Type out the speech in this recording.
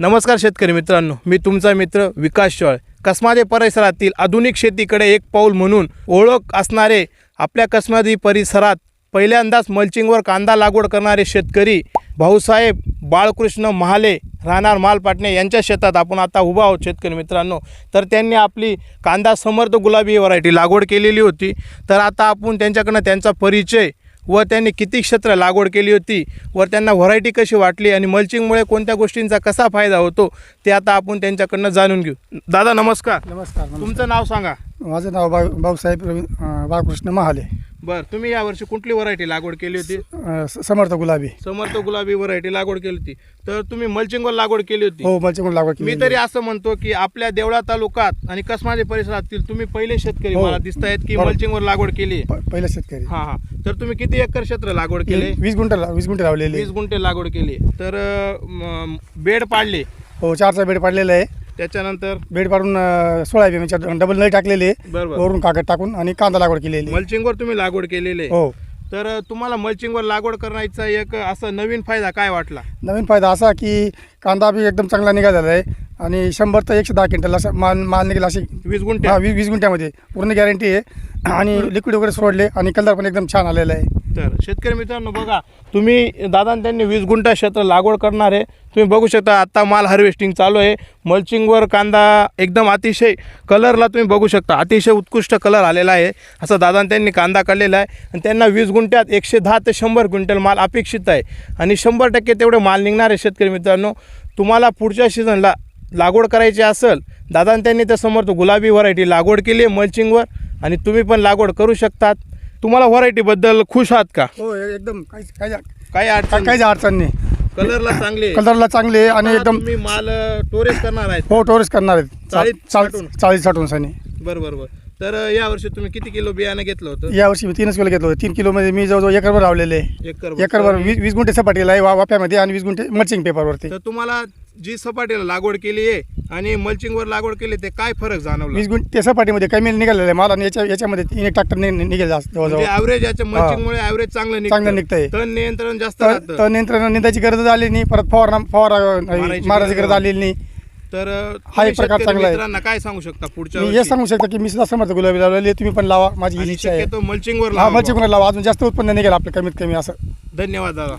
नमस्कार शेतकरी मित्रांनो मी तुमचा मित्र विकास शॉळ. कसमादे परिसरातील आधुनिक शेतीकडे एक पाऊल म्हणून ओळख असणारे आपल्या कसमादी परिसरात पहिल्यांदाच मल्चिंगवर कांदा लागवड करणारे शेतकरी भाऊसाहेब बाळकृष्ण महाले राहणार मालपाटणे यांच्या शेतात आपण आता उभा आहोत शेतकरी मित्रांनो. तर त्यांनी आपली कांदा समर्थ गुलाबी व्हरायटी लागवड केलेली होती. तर आता आपण त्यांच्याकडनं त्यांचा परिचय व त्यांनी किती क्षेत्र लागवड केली होती व त्यांना व्हरायटी कशी वाटली आणि मल्चिंगमुळे कोणत्या गोष्टींचा कसा फायदा होतो ते आता आपण त्यांच्याकडनं जाणून घेऊ. दादा नमस्कार. नमस्कार तुमचं नाव सांगा. माझं नाव बा भाऊसाहेब रवी बाळकृष्ण महाले. बरं तुम्ही यावर्षी कुठली व्हरायटी लागवड केली होती? अं, स- समर्थ गुलाबी. समर्थ गुलाबी व्हरायटी लागवड केली होती. तर तुम्ही मल्चिंगवर लागवड केली होती. हो मलचिंग लागवड मी केली तरी असं म्हणतो की आपल्या देवळा तालुक्यात आणि कसमाजे परिसरातील तुम्ही पहिले शेतकरी हो. मला दिसत आहेत की बरोबर. मल्चिंगवर लागवड केली प- पहिला शेतकरी. हा हा. तर तुम्ही किती एकर क्षेत्र लागवड केले? वीस गुंठ ला- वीस गुंठ लावलेले. वीस गुंठे लागवड केली. तर अं, बेड पाडले. हो चारचा बेड पाडलेला आहे. त्याच्यानंतर बेड पाडून अं, सोळा एमच्या डबल नळी टाकलेली आहे. बरोबर. वरून कागद टाकून आणि कांदा लागवड केलेली आहे. मल्चिंगवर तुम्ही लागवड केलेली आहे. हो. तर अं, तुम्हाला मल्चिंगवर लागवड करण्याचा एक असा नवीन फायदा काय वाटला? नवीन फायदा असा की कांदा बी एकदम चांगला निघालेला आहे आणि शंभर तर एकशे दहा क्विंटल असं माल माल निघेल अशी वीस गुंठे. हा वीस वीस गुंठ्यामध्ये. पूर्ण गॅरंटी आहे. आणि लिक्विड वगैरे सोडले आणि कलर पण एकदम छान आलेला आहे. तर शेतकरी मित्रांनो बघा तुम्ही दादा त्यांनी वीस गुंठा क्षेत्र लागवड करणार आहे. तुम्ही बघू शकता आत्ता माल हार्वेस्टिंग चालू आहे. मल्चिंगवर कांदा एकदम अतिशय कलरला तुम्ही बघू शकता. अतिशय उत्कृष्ट कलर आलेला आहे. असं दादा त्यांनी कांदा काढलेला आहे. आणि त्यांना वीस गुंठ्यात एकशे दहा ते शंभर क्विंटल माल अपेक्षित आहे. आणि शंभर टक्के तेवढे माल निघणार आहे शेतकरी मित्रांनो. तुम्हाला पुढच्या सीझनला लागवड करायची असेल दादा त्यांनी त्यासमोर तो गुलाबी व्हरायटी लागवड केली आहे मल्चिंगवर आणि तुम्ही पण लागवड करू शकतात. तुम्हाला व्हरायटीबद्दल खुश आहात का? हो एकदम. काही काही अडचण काहीच अडचण नाही. कलरला चांगले. कलरला चांगले आहे आणि एकदम तुम्ही माल टोरेज करणार आहेत. हो टोरेस करणार आहेत. चाळीस चा- चाळीस साठवून सनी. बरं बरं बरं. तर या वर्षी तुम्ही किती किलो बियाणं घेतलं होतं? या वर्षी मी तीनच किलो घेतलं होतं. तीन किलोमध्ये मी जवळजवळ एकरभर लावलेले आहे. एकर एकरभर वीस वीस गुंठे सपाटीला आहे वा- वाफ्यामध्ये आणि वीस गुंठे मल्चिंग पेपरवरती तर तुम्हाला जी सपाटीला लागवड केली आहे आणि मल्चिंगवर लागवड केली ते काय फरक जाणवला? वीस गुंठे सपाटीमध्ये कमी निघालेलं आहे. माल आणि याच्या याच्यामध्ये तीन एक ट्रॅक्टर निघेल जास्त म्हणजे जवळजवळ ऍव्हरेज याच्या मल्चिंगमुळे ऍव्हरेज चांगलं चांगलं निघतंय. तण नियंत्रण जास्त तर राहतं. तर नियंत्रण निंदाची गरज आली नाही. परत फवारा फवारा मारायची मारायची गरज गरज आलेली नाही. तर हा तुम्ही एक प्रकार शेतकरी चांगला आहे. मित्रांना काय सांगू शकता पुढच्या मी हे वर्षी? सांगू शकतो की मी सुद्धा समर्थ गुलाबी लावलेली आहे, तुम्ही पण लावा. माझी ही आणि इच्छा आहे. शक्यतो मल्चिंगवर हा लावा. लावा. अजून जास्त उत्पन्न निघेल आपलं कमीत कमी असं. धन्यवाद दादा.